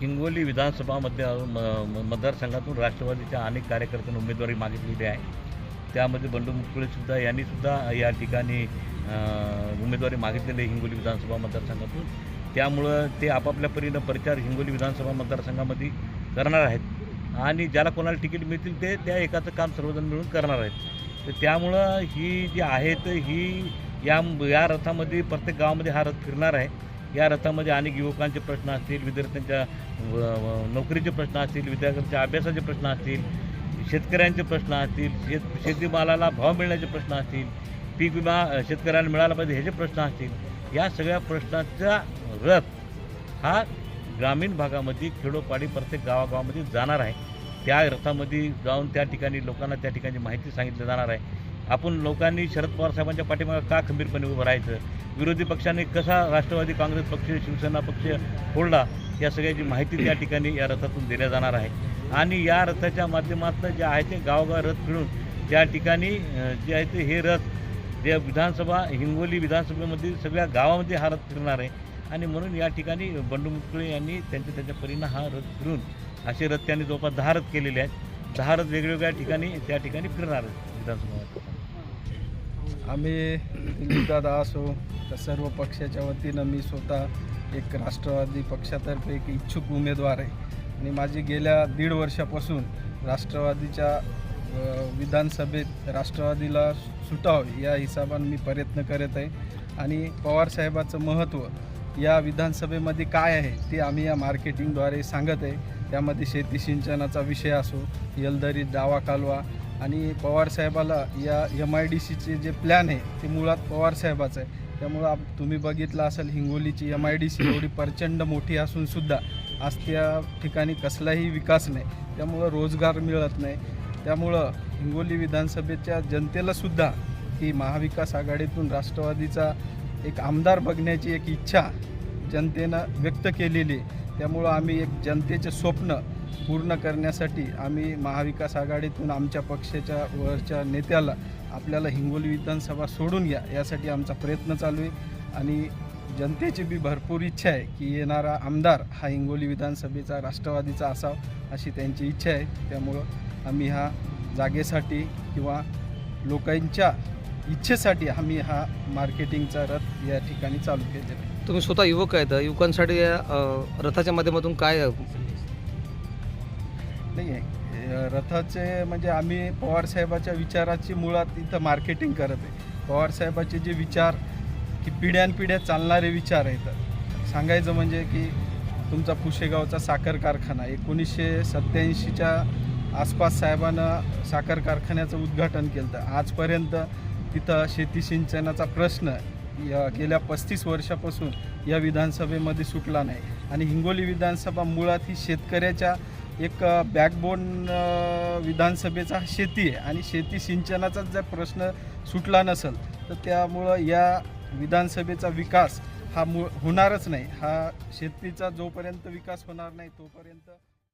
हिंगोली विधानसभामध्ये म- मतदारसंघातून राष्ट्रवादीच्या अनेक कार्यकर्त्यांनी उमेदवारी मागितलेली आहे. त्यामध्ये बंडू मुकुळेसुद्धा यांनीसुद्धा या ठिकाणी उमेदवारी मागितलेली आहे हिंगोली विधानसभा मतदारसंघातून. त्यामुळं ते आपापल्या परीनं प्रचार हिंगोली विधानसभा मतदारसंघामध्ये करणार आहेत. आणि ज्याला कोणाला तिकीट मिळतील ते त्या एकाचं काम सर्वजण मिळून करणार आहेत. तर त्यामुळं ही जी आहे तर ही या या रथामध्ये प्रत्येक गावामध्ये हा रथ फिरणार आहे. या रथामध्ये अनेक युवकांचे प्रश्न असतील विद्यार्थ्यांच्या व- नोकरीचे प्रश्न असतील विद्यार्थ्यांच्या अभ्यासाचे प्रश्न असतील शेतकऱ्यांचे प्रश्न असतील शेत शेतीमालाला भाव मिळण्याचे प्रश्न असतील पीक विमा शेतकऱ्यांना मिळाला पाहिजे ह्याचे प्रश्न असतील. या सगळ्या प्रश्नाचा रथ हा ग्रामीण भागामध्ये खेडोपाडी प्रत्येक गावागावामध्ये जाणार आहे. त्या रथामध्ये जाऊन त्या ठिकाणी लोकांना त्या ठिकाणी माहिती सांगितली जाणार आहे. आपण लोकांनी शरद पवार साहेबांच्या पाठीमागे का खंबीरपणे उभं राहायचं? विरोधी पक्षाने कसा राष्ट्रवादी काँग्रेस पक्ष शिवसेना पक्ष फोडला या सगळ्याची माहिती त्या ठिकाणी या रथातून दिल्या जाणार आहे. आणि या रथाच्या माध्यमातून जे आहे ते गावगाव रथ फिरून त्या ठिकाणी जे आहे ते हे रथ जे विधानसभा हिंगोली विधानसभेमध्ये सगळ्या गावामध्ये हा रथ फिरणार आहे. आणि म्हणून या ठिकाणी बंडू मुटकुळे यांनी त्यांच्या त्यांच्या परीनं हा रथ फिरून असे रथ त्यांनी जवळपास दहा रथ केलेले आहेत. दहा रथ वेगवेगळ्या ठिकाणी त्या ठिकाणी फिरणार आहेत विधानसभा. आम्ही दिलीपदादा असो हो, तर सर्व पक्षाच्या वतीनं मी स्वतः एक राष्ट्रवादी पक्षातर्फे एक इच्छुक उमेदवार आहे. आणि माझी गेल्या दीड वर्षापासून राष्ट्रवादीच्या विधानसभेत राष्ट्रवादीला सुटावं या हिशोबाने मी प्रयत्न करत आहे. आणि पवारसाहेबाचं महत्त्व या विधानसभेमध्ये काय आहे ते आम्ही या मार्केटिंगद्वारे सांगत आहे. त्यामध्ये शेती सिंचनाचा विषय असो यलदरी डावा कालवा आणि पवारसाहेबाला या एम आय डी सीचे जे प्लॅन आहे ते मुळात पवारसाहेबाचं आहे. त्यामुळं आप तुम्ही बघितलं असेल हिंगोलीची एम आय डी सी एवढी प्रचंड मोठी असूनसुद्धा आज त्या ठिकाणी कसलाही विकास नाही. त्यामुळं रोजगार मिळत नाही. त्यामुळं हिंगोली विधानसभेच्या जनतेलासुद्धा ही महाविकास आघाडीतून राष्ट्रवादीचा एक आमदार बघण्याची एक इच्छा जनतेनं व्यक्त केलेली. आहे त्यामुळं आम्ही एक जनतेचे स्वप्न पूर्ण करण्यासाठी आम्ही महाविकास आघाडीतून आमच्या पक्षाच्या वरच्या नेत्याला आपल्याला हिंगोली विधानसभा सोडून घ्या यासाठी आमचा प्रयत्न चालू आहे. आणि जनतेची बी भरपूर इच्छा आहे की येणारा आमदार हा हिंगोली विधानसभेचा राष्ट्रवादीचा असावा अशी त्यांची इच्छा आहे. त्यामुळं आम्ही हा जागेसाठी किंवा लोकांच्या इच्छेसाठी आम्ही हा मार्केटिंगचा रथ या ठिकाणी चालू केलेला आहे. तुम्ही स्वतः युवक आहेत युवकांसाठी या अ, रथाच्या माध्यमातून काय नाही आहे. रथाचे म्हणजे आम्ही पवारसाहेबाच्या विचाराची मुळात इथं मार्केटिंग करत आहे. पवारसाहेबाचे जे विचार की पिढ्यानपिढ्या चालणारे विचार आहेत. सांगायचं म्हणजे की तुमचा पुशेगावचा साखर कारखाना एकोणीसशे सत्याऐंशीच्या आसपास साहेबानं साखर कारखान्याचं उद्घाटन केलं तर आजपर्यंत तिथं शेती सिंचनाचा प्रश्न या गेल्या पस्तीस वर्षापासून या विधानसभेमध्ये सुटला नाही. आणि हिंगोली विधानसभा मुळात ही शेतकऱ्याच्या एक बॅकबोन विधानसभेचा शेती आहे. आणि शेती सिंचनाचा जर प्रश्न सुटला नसेल तर त्यामुळं या विधानसभेचा विकास हा मु होणारच नाही. हा शेतीचा जोपर्यंत विकास होणार नाही तोपर्यंत